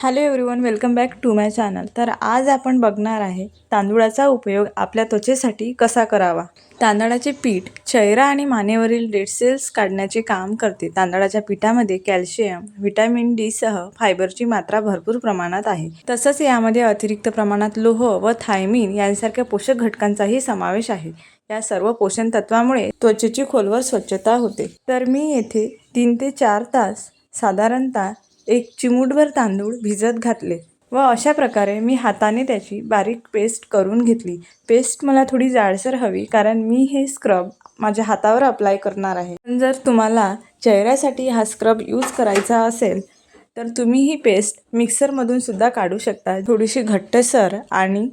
Hello everyone welcome back to my channel तर आज आपण बघणार आहे तांदूळाचा उपयोग आपल्या त्वचेसाठी कसा करावा? तांदळाचे पीठ चेहरा आणि मानेवरील डेड सेल्स काढण्याचे काम करते. तांदळाच्या पिठामध्ये कॅल्शियम व्हिटॅमिन डी सह फायबरची मात्रा भरपूर प्रमाणात आहे. तसंच यामध्ये अतिरिक्त प्रमाणात लोह व थायमिन यांसारख्या पोषक घटकांचाही समावेश आहे. या सर्व पोषण तत्वामुळे त्वचेची खोलवर स्वच्छता होते. तर मी येथे तीन ते चार तास साधारणतः एक चिमूटभर तांदूळ भिजत घातले व अशा प्रकारे मी हाताने त्याची बारीक पेस्ट करून घेतली. पेस्ट मला थोडी जाडसर हवी कारण मी हे स्क्रब माझ्या हातावर अप्लाय करणार आहे. पण जर तुम्हाला चेहऱ्यासाठी हा स्क्रब यूज करायचा असेल तर तुम्ही ही पेस्ट मिक्सरमधून सुद्धा काढू शकता. थोडीशी घट्टसर आणि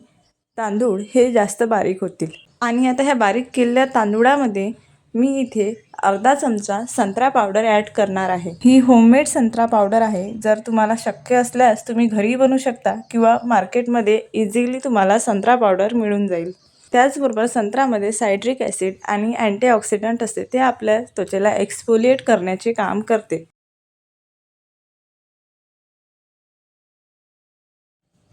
तांदूळ हे जास्त बारीक होतील. आणि आता ह्या बारीक केलेल्या तांदूळामध्ये मी इथे अर्धा चमचा संत्रा पावडर ॲड करणार आहे. ही होममेड संत्रा पावडर आहे. जर तुम्हाला शक्य असल्यास तुम्ही घरी बनवू शकता किंवा मार्केटमध्ये इझिली तुम्हाला संत्रा पावडर मिळून जाईल. त्याचबरोबर संत्र्यामध्ये सायट्रिक ॲसिड आणि अँटीऑक्सिडंट असते ते आपल्या त्वचेला एक्सफोलिएट करण्याचे काम करते.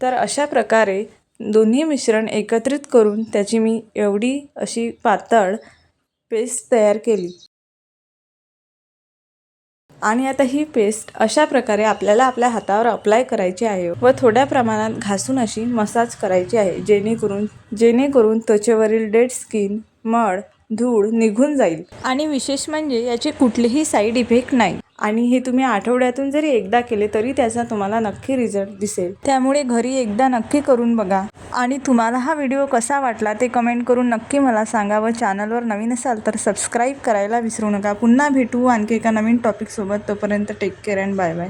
तर अशा प्रकारे दोन्ही मिश्रण एकत्रित करून त्याची मी एवढी अशी पातळ पेस्ट तयार केली. आणि आता ही पेस्ट अशा प्रकारे आपल्याला आपल्या हातावर अप्लाय करायची आहे व थोड्या प्रमाणात घासून अशी मसाज करायची आहे जेणेकरून जेणेकरून त्वचेवरील डेड स्किन मळ धूळ निघून जाईल. आणि विशेष म्हणजे याचे कुठलेही साईड इफेक्ट नाही. आणि हे तुम्ही आठवड्यातून जरी एकदा केले तरी त्याचा तुम्हाला नक्की रिझल्ट दिसेल. त्यामुळे घरी एकदा नक्की करून बघा. आणि तुम्हाला हा व्हिडिओ कसा वाटला ते कमेंट करून नक्की मला सांगा व चॅनलवर नवीन असाल तर सबस्क्राईब करायला विसरू नका. पुन्हा भेटू आणखी एका नवीन टॉपिकसोबत तोपर्यंत take care and bye bye